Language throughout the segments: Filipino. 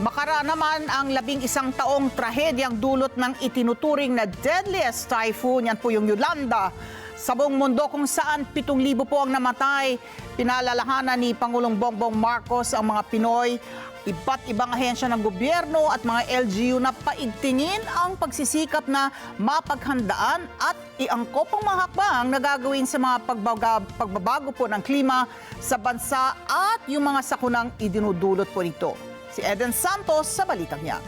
Makara naman ang labing isang taong trahedyang dulot ng itinuturing na deadliest typhoon. Yan po yung Yolanda. Sa buong mundo kung saan 7,000 po ang namatay, pinalalahanan ni Pangulong Bongbong Marcos ang mga Pinoy, iba't ibang ahensya ng gobyerno at mga LGU na paigtingin ang pagsisikap na mapaghandaan at iangkop ang mga hakbang na gagawin sa mga pagbaga, pagbabago po ng klima sa bansa at yung mga sakunang idinudulot po nito. Si Eden Santos sa balitang niya.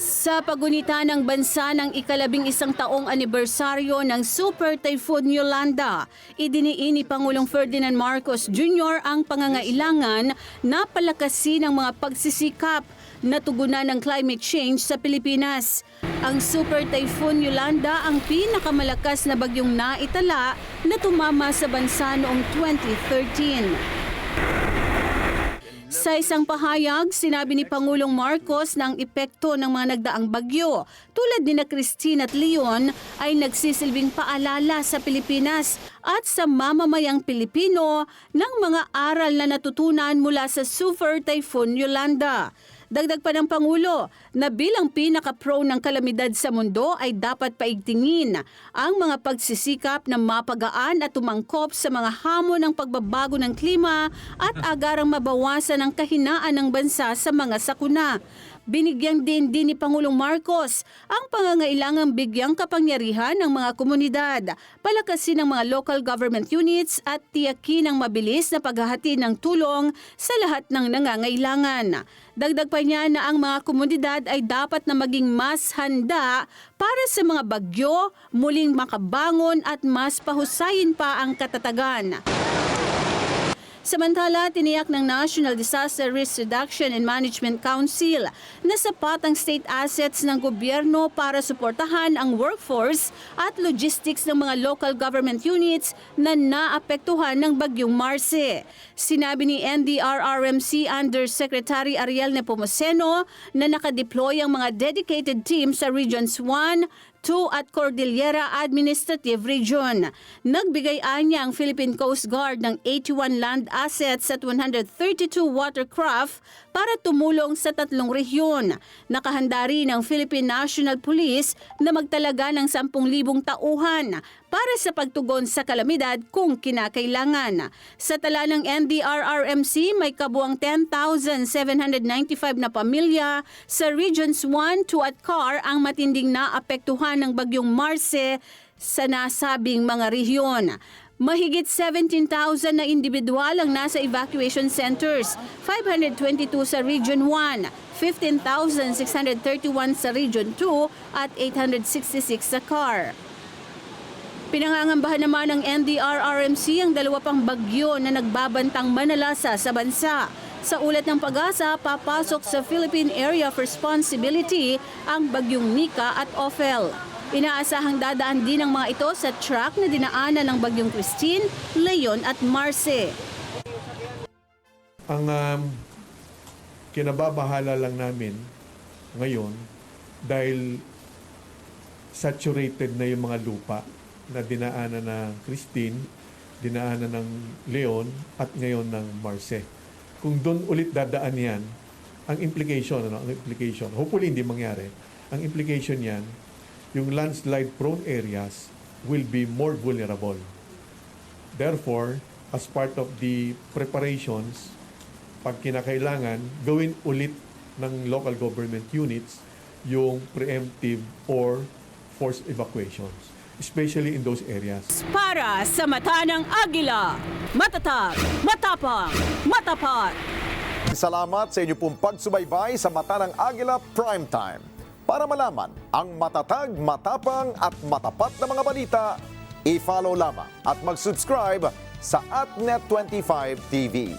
Sa pagunita ng bansa ng ikalabing isang taong anibersaryo ng Super Typhoon Yolanda, idiniin ni Pangulong Ferdinand Marcos Jr. ang pangangailangan na palakasin ang mga pagsisikap na tugunan ng climate change sa Pilipinas. Ang Super Typhoon Yolanda ang pinakamalakas na bagyong naitala na tumama sa bansa noong 2013. Sa isang pahayag, sinabi ni Pangulong Marcos na ang epekto ng mga nagdaang bagyo tulad ni na Christine at Leon ay nagsisilbing paalala sa Pilipinas at sa mamamayang Pilipino ng mga aral na natutunan mula sa Super Typhoon Yolanda. Dagdag pa ng Pangulo na bilang pinaka-pro ng kalamidad sa mundo ay dapat paigtingin ang mga pagsisikap na mapagaan at tumangkop sa mga hamon ng pagbabago ng klima at agarang mabawasan ang kahinaan ng bansa sa mga sakuna. Binigyang din din ni Pangulong Marcos ang pangangailangang bigyang kapangyarihan ng mga komunidad, palakasin ang mga local government units at tiyakin ang mabilis na paghahati ng tulong sa lahat ng nangangailangan. Dagdag pa niya na ang mga komunidad ay dapat na maging mas handa para sa mga bagyo, muling makabangon at mas pahusayin pa ang katatagan. Samantala, tiniyak ng National Disaster Risk Reduction and Management Council na sapat ang state assets ng gobyerno para suportahan ang workforce at logistics ng mga local government units na naapektuhan ng bagyong Marce. Sinabi ni NDRRMC Undersecretary Ariel Nepomuceno na nakadeploy ang mga dedicated teams sa Regions 1, 2 at Cordillera Administrative Region. Nagbigay anya ang Philippine Coast Guard ng 81 land assets at 132 watercraft para tumulong sa tatlong rehiyon. Nakahanda rin ang Philippine National Police na magtalaga ng 10,000 tauhan para sa pagtugon sa kalamidad kung kinakailangan. Sa tala ng NDRRMC, may kabuang 10,795 na pamilya sa Regions 1, 2 at CAR ang matinding naapektuhan ng bagyong Marce sa nasabing mga rehiyon. Mahigit 17,000 na individual ang nasa evacuation centers, 522 sa Region 1, 15,631 sa Region 2 at 866 sa CAR. Pinangangambahan naman ng NDRRMC ang dalawa pang bagyo na nagbabantang manalasa sa bansa. Sa ulat ng pag-asa, papasok sa Philippine Area of Responsibility ang bagyong Nika at Ophel. Inaasahang dadaan din ang mga ito sa track na dinaanan ng bagyong Christine, Leon at Marce. Ang um, kinababahala lang namin ngayon dahil saturated na yung mga lupa na dinaanan ng Christine, dinaanan ng Leon at ngayon ng Marce. Kung doon ulit dadaan yan, ang implication, ano, ang implication, hopefully hindi mangyari, ang implication yan, yung landslide prone areas will be more vulnerable. Therefore, as part of the preparations, pag kinakailangan, gawin ulit ng local government units yung preemptive or forced evacuations, especially in those areas. Para sa mata ng Agila, matatag, matapang, matapat. Salamat sa inyo pong pagsubaybay sa Mata ng Agila Primetime. Para malaman ang matatag, matapang at matapat na mga balita, i-follow lamang at mag-subscribe sa AtNet25 TV.